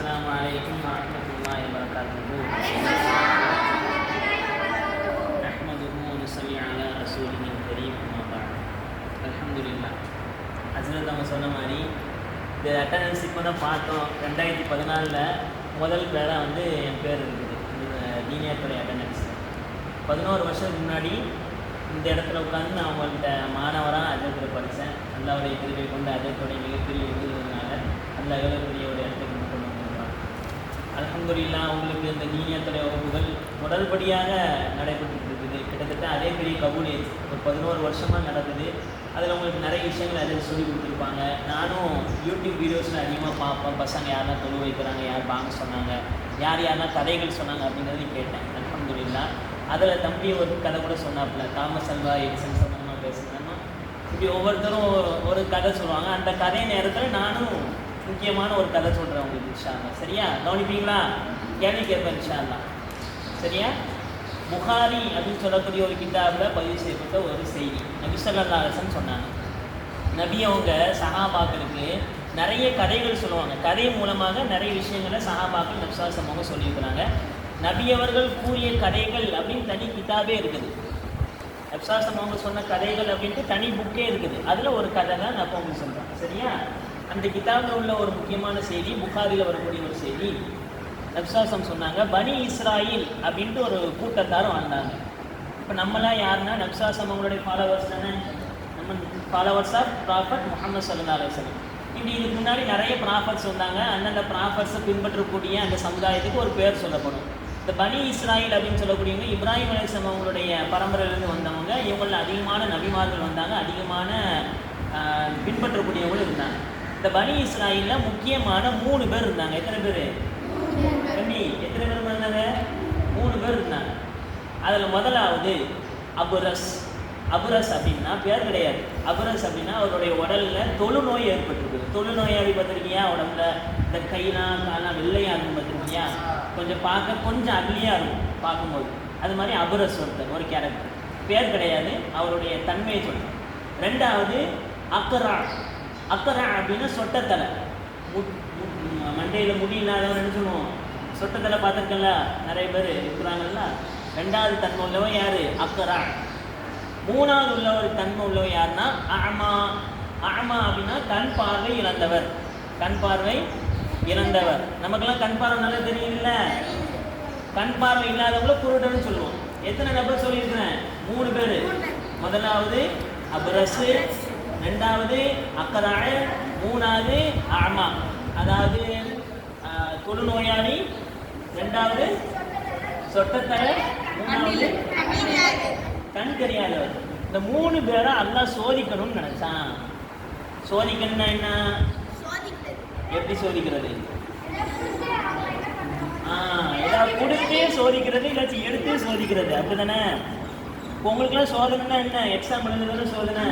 السلام عليكم ورحمة الله وبركاته نحمده ونصلي على رسوله الكريم أما بعد الحمد لله ஹசரத் அவங்க சொன்ன மாதிரி இந்த அட்டண்டன்ஸ் இப்போ தான் பார்த்தோம் ரெண்டாயிரத்தி பதினாலில் முதல் பேராக வந்து என் பேர் இருக்குது இந்த லீனியர் துறை அட்டண்டன்ஸ் பதினோரு வருஷத்துக்கு முன்னாடி இந்த இடத்துல உட்காந்து நான் அவங்கள்ட்ட மாணவராக அஜயத்தில் படித்தேன் அல்லாவுடைய திருவை கொண்டு அஜயத்துடைய மிகப்பெரிய விருதுனால அல்லா எவ்வளோ பெரிய ஒரு இடத்துக்கு கொண்டு வந்திருக்கான் அலமதுல்லா உங்களுக்கு இந்த நீனியத்துறை வகுப்புகள் முதல்படியாக நடைபெற்று இருக்குது கிட்டத்தட்ட அதே பெரிய கபூலேஜ் ஒரு பதினோரு வருஷமாக நடக்குது. அதில் உங்களுக்கு நிறைய விஷயங்கள் அதில் சொல்லி கொடுத்துருப்பாங்க. நானும் யூடியூப் வீடியோஸில் அதிகமாக பார்ப்பேன். பசங்க யாரெல்லாம் தொழு வைக்கிறாங்க யார் வாங்க சொன்னாங்க யார் யாரெல்லாம் கதைகள் சொன்னாங்க அப்படிங்கிறதையும் கேட்டேன். அலமதுல்லா அதில் தம்பி ஒரு கதை கூட சொன்னாப்புல தாமஸ் அல்வா எடிசன் சம்பந்தமாக பேசுகிறேன்னா இப்படி ஒவ்வொருத்தரும் ஒரு கதை சொல்லுவாங்க. அந்த கதை நேரத்தில் நானும் முக்கியமான ஒரு கதை சொல்கிறேன் உங்களுக்கு இன்ஷால்லா சரியா? கவனிப்பீங்களா? கேள்வி கேட்பேன் இன்ஷால்லா சரியா? புகாரி அப்படின்னு சொல்லக்கூடிய ஒரு கிதாபில் பதிவு செய்யப்பட்ட ஒரு செய்தி. நபி ஸல்லல்லாஹு சொன்னாங்க. நபி அவங்க சகாபாக்களுக்கு நிறைய கதைகள் சொல்லுவாங்க. கதை மூலமாக நிறைய விஷயங்களை சகாபாக்கள் நப்சாசம் அவங்க சொல்லியிருக்கிறாங்க. நபியவர்கள் கூறிய கதைகள் அப்படின்னு தனி கிதாபே இருக்குது. நப்சாசம் அவங்க சொன்ன கதைகள் அப்படின்ட்டு தனி புக்கே இருக்குது. அதில் ஒரு கதை தான் நான் இப்போ உங்களுக்கு சொல்கிறேன் சரியா? அந்த கிதாபில் உள்ள ஒரு முக்கியமான செய்தி புகாரில் வரக்கூடிய ஒரு செய்தி. நப்சாசம் சொன்னாங்க பனி இஸ்ராயில் அப்படின்ட்டு ஒரு கூட்டத்தாரும் வந்தாங்க. இப்போ நம்மளாம் யாருன்னா நப்சாசம் அவங்களுடைய ஃபாலோவர்ஸ் தானே? நம்ம ஃபாலோவர்ஸ் ஆஃப் ப்ராஃபட் முகமது சல்லா அலுவலம் இப்படி இதுக்கு முன்னாடி நிறைய ப்ராஃபட்ஸ் வந்தாங்க. அந்தந்த ப்ராஃபட்ஸை பின்பற்றக்கூடிய அந்த சமுதாயத்துக்கு ஒரு பேர் சொல்லப்படும். இந்த பனி இஸ்ராயில் அப்படின்னு சொல்லக்கூடியவங்க இப்ராஹிம் அலிஸ்லாம் அவங்களுடைய பரம்பரையிலேருந்து வந்தவங்க. இவங்களில் அதிகமான நபிமார்கள் வந்தாங்க. அதிகமான பின்பற்றக்கூடியவங்களும் இருந்தாங்க. இந்த பனி இஸ்ராயிலில் முக்கியமான மூணு பேர் இருந்தாங்க. எத்தனை பேர்? கண்ணி எத்தனை பேர் இருந்தாங்க மூணு பேர் இருந்தாங்க. அதில் முதலாவது அபுரஸ். அபுரஸ் அப்படின்னா பேர் கிடையாது. அபுரஸ் அப்படின்னா அவருடைய உடலில் தொழுநோய் ஏற்பட்டிருக்கு தொழுநோயாளி பார்த்துருக்கியா உடம்புல இந்த கைலாம் காலாம் வெள்ளையாக இருக்கும் பார்த்துருக்கியா கொஞ்சம் பார்க்க கொஞ்சம் அக்லியாக இருக்கும் பார்க்கும்போது. அது மாதிரி அபுரஸ் ஒருத்தர் ஒரு கேரக்டர் பேர் கிடையாது அவருடைய தன்மையை சொல்கிறேன் ரெண்டாவது அக்கரா அக்கரா அப்படின்னா சொட்டத்தலை. மண்டையில் முடி இல்லாதவன் என்ன சொல்லுவோம். சொட்டத்தலை பார்த்துருக்கல நிறைய பேர் இருக்கிறாங்கல்ல. ரெண்டாவது தன்மை உள்ளவன் யார்? அக்கரா மூணாவது உள்ள ஒரு தன்மை உள்ளவன் யாருன்னா ஆமா ஆமா அப்படின்னா கண் பார்வை இழந்தவர். கண் பார்வை இறந்தவர் நமக்கெல்லாம் கண் பார்வை நல்லா தெரியல கண் பார்வை இல்லாதவங்கள குருடன்னு சொல்லுவோம். எத்தனை நபர் சொல்லியிருக்கிறேன்? மூணு பேர். முதலாவது அப்ரஸு ரெண்டாவது அக்கதாய மூணாவது ஆமா அதாவது தொழுநோயாளி. ரெண்டாவது சொட்டத்தலை மூணாவது கண் தெரியாதவர் இந்த மூணு பேரை அல்லா சோதிக்கணும்னு நினைச்சான். சோதிக்கணும்னா என்ன? எப்படி சோதிக்கிறது? ஆ ஏதாவது கொடுத்தே சோதிக்கிறது இல்லாச்சி எடுத்தே சோதிக்கிறது. அப்படிதானே உங்களுக்குலாம் சோதனைன்னா என்ன? எக்ஸாம் எழுதுறது சோதனை.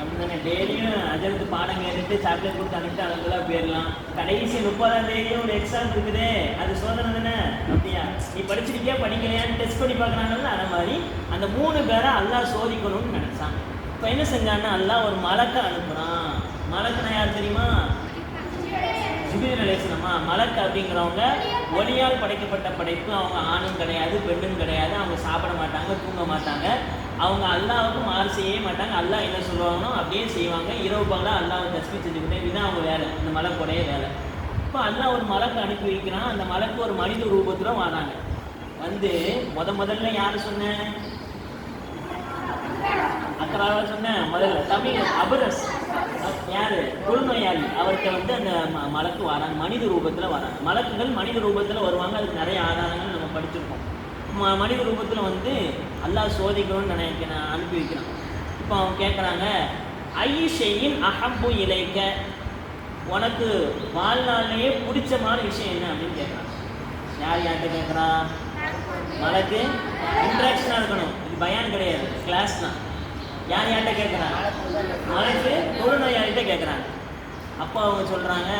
அப்படிதானே? டெய்லியும் அஜருக்கு பாடம் கேட்டுட்டு சாக்லேட் கொடுத்து அனுப்பிட்டு அதுக்கெல்லாம் போயிடலாம் கடைசி முப்பதாம் தேதியும் ஒரு எக்ஸாம் இருக்குதே. அது சோதனை தானே? அப்படியா? நீ படிச்சிருக்கியா? படிக்கலையான்னு டெஸ்ட் பண்ணி பார்க்குறாங்கல்ல அந்த மாதிரி அந்த மூணு பேரை அல்லாஹ் சோதிக்கணும்னு நினைச்சான். இப்போ என்ன செஞ்சான்னா அல்லாஹ் ஒரு மலக்கை அனுப்புகிறான் மலக்குனா யார் தெரியுமா? ஜிபிரில் அலேசனமா மலக்கு அப்படிங்கிறவங்க ஒளியால் படைக்கப்பட்ட படைப்பு அவங்க ஆணும் கிடையாது பெண்ணும் கிடையாது அவங்க சாப்பிட மாட்டாங்க தூங்க மாட்டாங்க. அவங்க அல்லாவுக்கு மாறு செய்யவே மாட்டாங்க. அல்லாஹ் என்ன சொல்லுவாங்களோ அப்படியே செய்வாங்க. இரவு பகலாக அல்லாவை தஸ்மி செஞ்சுக்கிட்டே இதுதான் அவங்க வேலை. இந்த மலக்குடைய வேலை. இப்போ அல்லாஹ் ஒரு மலக்கு அனுப்பி வைக்கிறான். அந்த மலக்கு ஒரு மனித ரூபத்தில் வராங்க. வந்து முத முதல்ல யார் சொன்னேன் அக்கறாவா சொன்னேன் முதல்ல. தமிழ் அபரஸ். யாரு? தொழுநோயாளி அவர்கிட்ட வந்து அந்த ம- மலக்கு வராங்க. மனித ரூபத்தில் வராங்க. மலக்குகள் மனித ரூபத்தில் வருவாங்க. அதுக்கு நிறைய ஆதாரங்கள் நம்ம படிச்சிருக்கோம். ம மனித ரூபத்தில் வந்து அல்லாஹ் சோதிக்கணும்னு நினைக்கிறேன் அனுப்பி வைக்கிறான். இப்போ அவங்க கேட்குறாங்க ஐஷையின் அஹப்பு இலைக்க உனக்கு வாழ்நாள்லயே பிடிச்சமான விஷயம் என்ன? அப்படின்னு கேட்குறான் யார் யார்கிட்ட கேட்குறா மலக்கு. இன்ட்ராக்ஷனாக இருக்கணும். இது பயான் கிடையாது. கிளாஸ் தான். யார் யார்கிட்ட கேட்குறாங்க? மலக்கு தொழுநோயாளிகிட்ட கேட்குறாங்க. அப்போ அவங்க சொல்கிறாங்க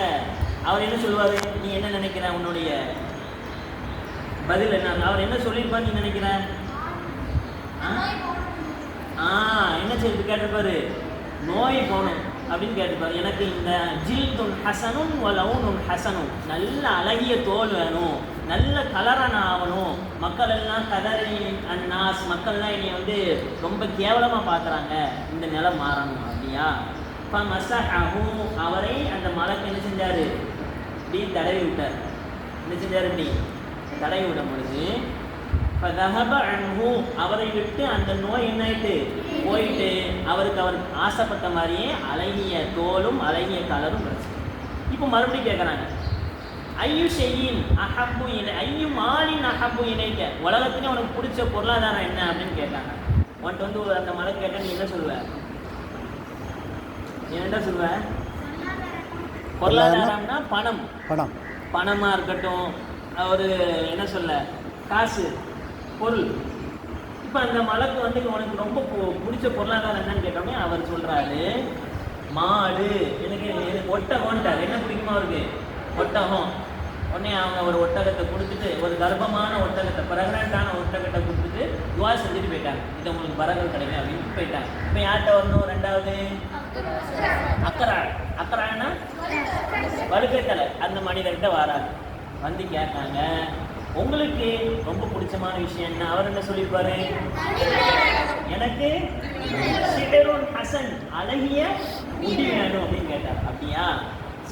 அவர் என்ன சொல்லுவார்? நீ என்ன நினைக்கிற உன்னுடைய பதில் என்ன? அவர் என்ன சொல்லியிருப்பார் நீ நினைக்கிற? ஆ? ஆ என்ன சொல்லி கேட்டிருப்பாரு. நோய் போகணும். அப்படின்னு கேட்டுப்பாரு. எனக்கு இந்த ஜில்துன் ஹசனும் லவுனுன் ஹசனும். நல்ல அழகிய தோல் வேணும். நல்ல கலராக நான் ஆகணும் மக்கள் எல்லாம் கதறி அண்ணாஸ் மக்கள்லாம் என்னை வந்து ரொம்ப கேவலமாக பார்க்குறாங்க இந்த நிலை மாறணும் அப்படியா? இப்போ மசாஹூ அவரை அந்த மலைக்கு என்ன செஞ்சார்? இப்படி தடவி விட்டார். என்ன செஞ்சார் இப்படி? தடவி விடும் பொழுது இப்போ தஹப அன்ஹு அவரை விட்டு அந்த நோய் என்ன ஆயிட்டு போயிட்டு அவருக்கு அவர் ஆசைப்பட்ட மாதிரியே அழகிய தோலும் அழகிய கலரும் கிடச்சி இப்போ மறுபடியும் கேட்குறாங்க ஐயு ஷெய்யின் அஹப்பு இணை ஐயு மாலின் அஹப்பு இணைக்க உலகத்துலேயே உனக்கு பிடிச்ச பொருளாதாரம் என்ன? அப்படின்னு கேட்டாங்க. உன்ட்டு வந்து அந்த மலை கேட்டால் நீ என்ன சொல்லுவ? நீ என்ன சொல்லுவ? பொருளாதாரம்னா பணம். படம் பணமாக இருக்கட்டும். ஒரு என்ன சொல்ல? காசு. பொருள். இப்போ அந்த மலைக்கு வந்து உனக்கு ரொம்ப பிடிச்ச பொருளாதாரம் என்னன்னு கேட்டோடனே அவர் சொல்கிறாரு மாடு எனக்கு எனக்கு ஒட்டகம்ட்டார் என்ன பிடிக்குமா அவருக்கு? ஒட்டகம். உடனே அவங்க ஒரு ஒட்டகத்தை கொடுத்துட்டு ஒரு கர்ப்பமான ஒட்டகத்தை பிரெக்னண்டான ஒட்டகத்தை கொடுத்துட்டு துவா செஞ்சுட்டு போயிட்டாங்க. இது உங்களுக்கு வரங்கள் கிடைக்கும் அப்படின்னு போயிட்டாங்க. இப்போ யார்கிட்ட வரணும்? ரெண்டாவது? அக்கரா அக்கரான்னா வலுக்கத்தலை அந்த மனிதர்கிட்ட வராரு. வந்து கேட்டாங்க உங்களுக்கு ரொம்ப பிடிச்சமான விஷயம் என்ன? அவர் என்ன சொல்லியிருப்பாரு? எனக்கு சிடரோன் ஹசன் அழகிய முடி வேணும் அப்படின்னு கேட்டார். அப்படியா?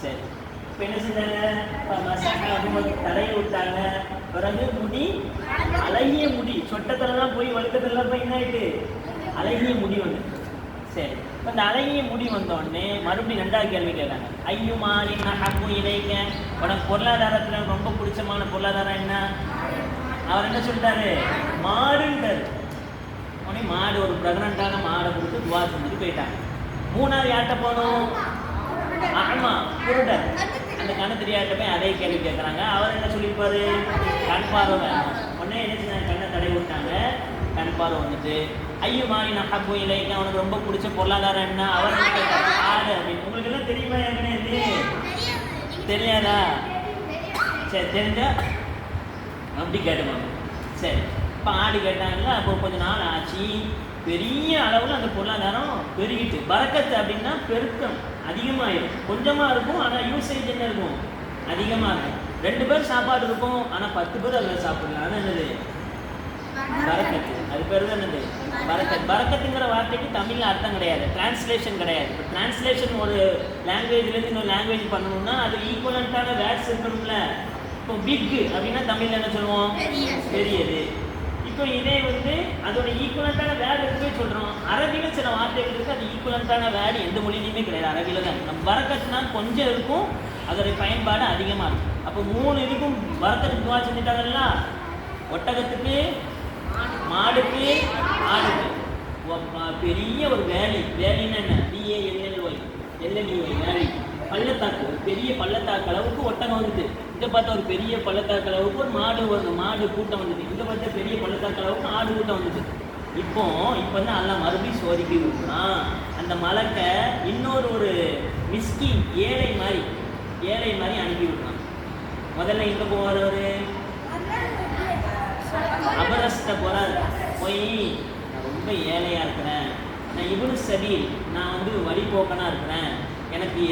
சரி. இப்போ என்ன செஞ்சாங்க? மசாலா தலையை விட்டாங்க. பிறகு முடி அழகிய முடி. சொட்டத்துலலாம் போய் வழுக்கத்துலலாம் போய் என்ன ஆயிட்டு? அழகிய முடி வந்து. சரி. இப்போ இந்த அழகிய முடி வந்த உடனே மறுபடியும் ரெண்டாவது கேள்வி கேட்டாங்க. ஐயுமா என்ன ஹப்பு இணைக்க உனக்கு பொருளாதாரத்தில் ரொம்ப பிடிச்சமான பொருளாதாரம் என்ன? அவர் என்ன சொல்லிட்டாரு? மாடுன்றார் உடனே மாடு ஒரு ப்ரெக்னண்டான மாடை கொடுத்து துவா செஞ்சுட்டு போயிட்டாங்க. மூணாவது யார்கிட்ட போகணும் ஆமா குருடர் அந்த கண்ணு தெரியாத போய் அதே கேள்வி கேட்குறாங்க அவர் என்ன சொல்லியிருப்பாரு? கண் பார்வை வேணும். உடனே என்ன செஞ்சாங்க? கண்ணை தடை விட்டாங்க. கண் பார்வை வந்துட்டு ஐயோ மாறி நான் ஹப்பு இலைக்கு அவனுக்கு ரொம்ப பிடிச்ச பொருளாதாரம் என்ன? அவர் என்ன கேட்டாரு? ஆடு அப்படின்னு. உங்களுக்கு எல்லாம் தெரியுமா ஏற்கனவே இது? தெரியாதா? சரி தெரிஞ்சா அப்படி கேட்டுப்பாங்க சரி இப்போ ஆடு கேட்டாங்கல்ல அப்போ கொஞ்ச நாள் ஆச்சு. பெரிய அளவில் அந்த பொருளாதாரம் பெருகிட்டு பறக்கத்து அப்படின்னா பெருக்கம் அதிகமாகிடும் கொஞ்சமாக இருக்கும் ஆனால் யூசேஜ் என்ன இருக்கும்? அதிகமாக இருக்கும். ரெண்டு பேர் சாப்பாடு இருக்கும் ஆனால் பத்து பேர் அதில் சாப்பிடலாம். அதான் என்னது? பரக்கத்து அது பேர் தான் என்னது? பரக்கத் பரக்கத்துங்கிற வார்த்தைக்கு தமிழில் அர்த்தம் கிடையாது. டிரான்ஸ்லேஷன் கிடையாது. இப்போ டிரான்ஸ்லேஷன் ஒரு லாங்குவேஜ்லேருந்து இன்னொரு லாங்குவேஜ் பண்ணணும்னா அது ஈக்குவலண்ட்டான வேர்ட்ஸ் இருக்கணும்ல. இப்போ பிக் அப்படின்னா தமிழில் என்ன சொல்லுவோம்? பெரியது இப்போ இதே வந்து அதோட ஈக்குவலண்ட்டான வேர்டு இருக்கவே சொல்கிறோம் அரபியில் சில வார்த்தைகள் இருக்குது அது ஈக்குவலண்ட்டான வேர்டு எந்த மொழியிலையுமே கிடையாது. அரபியில் தான். நம்ம வரக்கத்துனா கொஞ்சம் இருக்கும். அதோடைய பயன்பாடு அதிகமாக இருக்கும். அப்போ மூணு இதுக்கும் வரக்கத்துக்கு செஞ்சுட்டாங்கல்ல ஒட்டகத்துக்கு மாடுக்கு ஆடுக்கு பெரிய ஒரு வேலி. வேலின்னா என்ன பிஏ எல்எல்ஒய் எல்எல்இஒய் வேலி. பள்ளத்தாக்கு. ஒரு பெரிய பள்ளத்தாக்கு அளவுக்கு ஒட்டகம் வந்துட்டு. இங்கே பார்த்தா ஒரு பெரிய பள்ளத்தாக்கு அளவுக்கு ஒரு மாடு ஒரு மாடு கூட்டம் வந்துது இங்கே பார்த்தா பெரிய பள்ளத்தாக்கு அளவுக்கு ஆடு கூட்டம் வந்துட்டு. இப்போ இப்போ வந்து எல்லாம் மறுபடியும் சோதிக்கி விட்டுறான் அந்த மலக்கை இன்னொரு ஒரு மிஸ்கி ஏழை மாதிரி ஏழை மாதிரி அனுப்பி விடுறான் முதல்ல எங்கே போவார் அவர்? அபரஸ்ட போகிறார் போய் நான் ரொம்ப ஏழையாக இருக்கிறேன். நான் இவனு சரி நான் வந்து வழிபோக்கனாக இருக்கிறேன். எனக்கு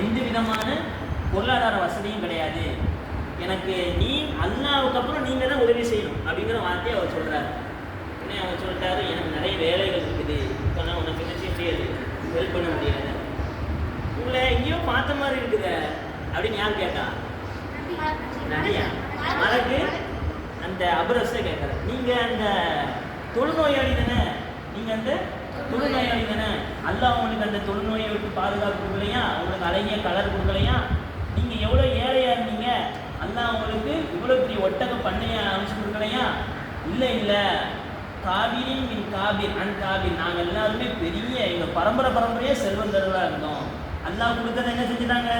எந்த விதமான பொருளாதார வசதியும் கிடையாது. எனக்கு நீ அல்லாவுக்கு அப்புறம் நீங்கள் தான் உதவி செய்யணும். அப்படிங்கிற வார்த்தையை அவர் சொல்கிறார் உடனே அவர் சொல்லிட்டாரு எனக்கு நிறைய வேலைகள் இருக்குது. இப்போலாம் உனக்கு என்ன செய்ய முடியாது ஹெல்ப் பண்ண முடியாது? உங்களை எங்கேயோ பார்த்த மாதிரி இருக்குதே. அப்படின்னு யார் கேட்டா? நடியா மலக்கு அந்த அபரஸை கேட்குறேன் நீங்கள் அந்த தொழுநோயாளி தானே நீங்கள் அந்த தொழுநோயாளி தானே அல்ல அவங்களுக்கு அந்த தொழுநோயை விட்டு பாதுகாப்பு கொடுக்கலையா? உங்களுக்கு அழகிய கலர் கொடுக்கலையா? நீங்கள் எவ்வளோ ஏழையாக இருந்தீங்க? அல்ல அவங்களுக்கு இவ்வளோ பெரிய ஒட்டக பண்ணையை அமைச்சு கொடுக்கலையா? இல்லை இல்லை. காவிரி மின் காவிர் அன் காவிர் நாங்கள் எல்லாருமே பெரிய எங்கள் பரம்பரை பரம்பரையே செல்வந்தர்களாக இருந்தோம். அல்லாஹ் கொடுத்ததை என்ன செஞ்சுட்டாங்க?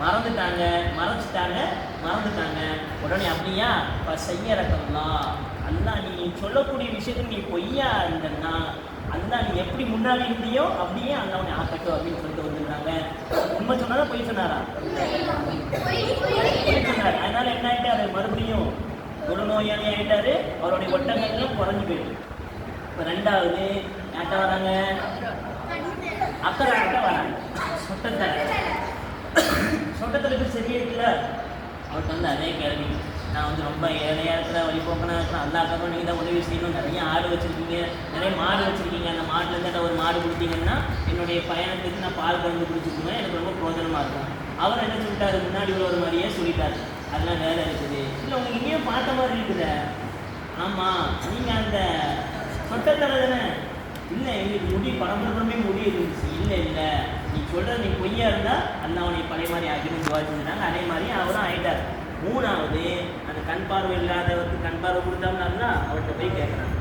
மறந்துட்டாங்க மறைச்சிட்டாங்க மறந்துட்டாங்க. உடனே அப்படியா? இப்போ செய்யறக்கம்லாம் அல்லா நீ சொல்லக்கூடிய விஷயத்துக்கு நீ பொய்யா இருந்தன்னா அல்லா நீ எப்படி முன்னாடி இருந்தியோ அப்படியே அல்லா உன்னை ஆக்கட்டும் அப்படின்னு சொல்லிட்டு வந்துருந்தாங்க உண்மை சொன்னாரா பொய் சொன்னாரா? பொய் சொன்னார். அதனால என்ன ஆயிட்டாரு? மறுபடியும் ஒரு நோயாளி ஆயிட்டாரு. அவருடைய ஒட்டங்கள்லாம் குறைஞ்சு போயிடும் இப்போ ரெண்டாவது யார்கிட்ட வராங்க? அக்கறை அக்கறை வராங்க சொந்தத்தில் சொட்டத்தலைக்கு சரி இருக்குல்ல? அவர்கிட்ட வந்து அதே கேள்வி. நான் வந்து ரொம்ப ஏழையாக இருக்கிற வழிபோக்கனாக இருக்கிறேன் எல்லா அக்கா நீங்கள் தான் உதவி செய்யணும் நிறைய ஆடு வச்சுருக்கீங்க நிறைய மாடு வச்சுருக்கீங்க. அந்த மாட்டிலேருந்து ஒரு மாடு கொடுத்தீங்கன்னா என்னுடைய பயணத்துக்கு நான் பால் கலந்து குடிச்சுக்குவேன். எனக்கு ரொம்ப பிரோஜனமாக இருக்கும். அவர் என்ன சொல்லிட்டாரு? முன்னாடி உள்ள ஒரு மாதிரியே சொல்லிட்டாரு. அதெல்லாம் வேலை இருக்குது. இல்லை உங்களுக்கு இங்கேயும் பார்த்த மாதிரி இருக்குதே. ஆமாம் நீங்கள் அந்த சொட்டத்தலை தானே? இல்லை எங்களுக்கு முடி பரம்பரமே முடி இருந்துச்சு. இல்லை இல்லை. நீ சொல்கிற நீ பொய்யா இருந்தால் அல்லா அவனை பழைய மாதிரி ஆகிடும் துவா செஞ்சுட்டாங்க அதே மாதிரி அவரும் ஆயிட்டார். மூணாவது அந்த கண் பார்வை இல்லாதவருக்கு கண் பார்வை கொடுத்தாங்கன்னா அவர்கிட்ட போய் கேட்குறாங்க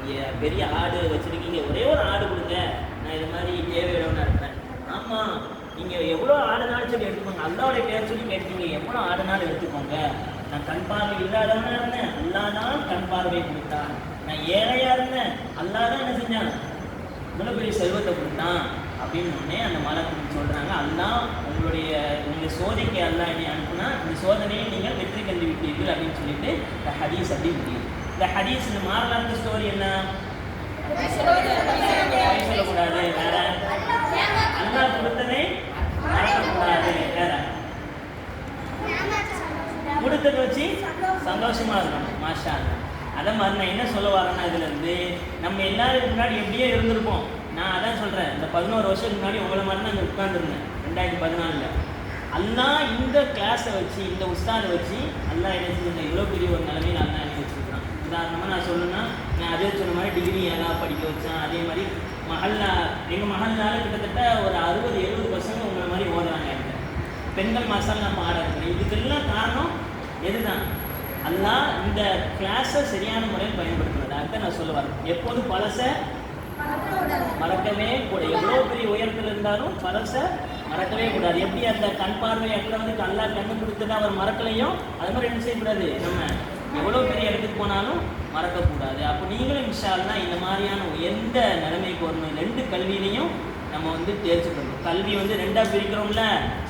நீங்கள் பெரிய ஆடு வச்சுருக்கீங்க. ஒரே ஒரு ஆடு கொடுங்க. நான் இது மாதிரி தேவையிடவுனா இருக்கிறேன். ஆமாம் நீங்கள் எவ்வளோ ஆடுனாலும் சொல்லி எடுத்துக்கோங்க. அல்லாவுடைய பேர் சொல்லி கேட்டீங்க எவ்வளோ ஆடுனாலும் எடுத்துக்கோங்க. நான் கண் பார்வை இல்லாதவனா இருந்தேன். அல்லாதான் கண் பார்வை கொடுத்தான். நான் ஏழையாக இருந்தேன். அல்லாதான் என்ன செஞ்சான்? இவ்வளோ பெரிய செல்வத்தை கொடுத்தான். அப்படின்னு உடனே அந்த மலக்கு சொல்கிறாங்க அதுதான் உங்களுடைய உங்களுடைய சோதனைக்கு அல்லா என்னை அனுப்புனா இந்த சோதனையை நீங்கள் வெற்றி கண்டு விட்டீர்கள் அப்படின்னு சொல்லிட்டு இந்த ஹதீஸ் அப்படி முடியுது. இந்த ஹதீஸ் இந்த மாரலாந்த ஸ்டோரி என்ன? சொல்லக்கூடாது வேற. அல்லா கொடுத்ததை மறக்கக்கூடாது வேற. கொடுத்ததை வச்சு சந்தோஷமா இருக்கணும் மாஷா அதை மாதிரி நான் என்ன சொல்ல வரேன்னா இதுல இருந்து நம்ம எல்லாரும் முன்னாடி எப்படியே இருந்திருப்போம். நான் அதான் சொல்கிறேன் இந்த பதினோரு வருஷத்துக்கு முன்னாடி உங்களை மாதிரி தான் அங்கே உட்காந்துருந்தேன் ரெண்டாயிரத்தி பதினாலில். அல்லா இந்த கிளாஸை வச்சு இந்த உஸ்தாதை வச்சு அல்லாஹ் என்ன செஞ்சு இவ்வளோ பெரிய ஒரு நிலைமையில் அல்லாஹ் என்ன வச்சுருக்கான் உதாரணமாக நான் சொல்லணும்னா நான் அதே சொன்ன மாதிரி டிகிரி எல்லாம் படிக்க வச்சேன். அதே மாதிரி மஹல்லா எங்கள் மகள்னால கிட்டத்தட்ட ஒரு அறுபது எழுபது பசங்க உங்களை மாதிரி ஓடுறாங்க என்கிட்ட. பெண்கள் மாசால் நான் பாட இதுக்கெல்லாம் காரணம் எதுதான்? அல்லா இந்த கிளாஸை சரியான முறையில் பயன்படுத்துறது? அதுதான் நான் சொல்ல வரேன். எப்போதும் பழசை மறக்கவே கூட எவ்வளோ பெரிய உயரத்தில் இருந்தாலும் பழசை மறக்கவே கூடாது. எப்படி அந்த கண் பார்வை வந்து அல்லாஹ் கண்ணு கொடுத்தது அவர் மறக்கலையும் அது மாதிரி என்ன செய்யக்கூடாது? நம்ம எவ்வளோ பெரிய இடத்துக்கு போனாலும் மறக்கக்கூடாது. அப்போ நீங்களும் இன்ஷால்லா இந்த மாதிரியான எந்த நிலைமைக்கு வரணும்? ரெண்டு கல்வியிலையும் நம்ம வந்து தேர்ச்சி பண்ணணும் கல்வி வந்து ரெண்டாக பிரிக்கிறோம்ல.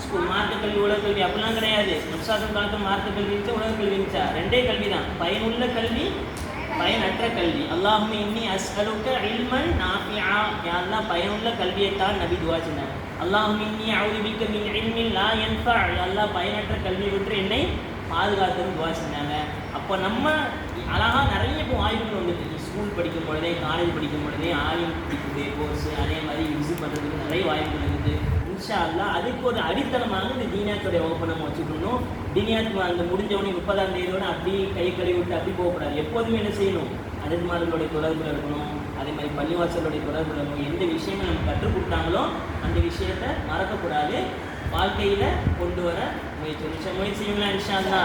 ஸ்கூல் மாற்று கல்வி உலக கல்வி அப்படிலாம் கிடையாது. முசாசம் காலத்தில் மாற்று கல்வி இருந்துச்சா உலக கல்வி இருந்துச்சா? ரெண்டே கல்வி தான் பயனுள்ள கல்வி பயனற்ற கல்வி. அல்லாஹும் இன்னி அஸ்அலுக்க இல்மன் நாஃபியா யா பயனுள்ள கல்வியைத்தான் நபி துவா சொன்னார். அல்லாஹும் இன்னி அவுதிபிக்க மின் இல்மின் லா யன்ஃபா. யா அல்லாஹ் பயனற்ற கல்வி விட்டு என்னை பாதுகாத்துன்னு துவா செஞ்சாங்க அப்போ நம்ம அழகாக நிறைய இப்போ வாய்ப்புகள் வந்துட்டு ஸ்கூல் படிக்கும் பொழுதே காலேஜ் படிக்கும் பொழுதே ஆலிம் படிக்கக்கூடிய கோர்ஸ் அதே மாதிரி விசிட் பண்ணுறதுக்கு நிறைய வாய்ப்புகள் இருக்குது. இன்ஷா அல்லா அதுக்கு ஒரு அடித்தளமாக இந்த தீனியாத்துடைய வகுப்பை நம்ம வச்சுக்கணும். தீனியாத்து அந்த முடிஞ்சவனே முப்பதாம் தேதியோட அப்படி கை கழுவி விட்டு அப்படி போகக்கூடாது. எப்போதுமே என்ன செய்யணும்? அதிர்மார்களுடைய தொடர்பில் இருக்கணும். அதே மாதிரி பள்ளிவாசலுடைய தொடர்பில் இருக்கணும். எந்த விஷயங்கள் நம்ம கற்றுக் கொடுத்தாங்களோ அந்த விஷயத்தை மறக்கக்கூடாது. வாழ்க்கையில் கொண்டு வர முயற்சி முயற்சி செய்யுங்களா இன்ஷா அல்லா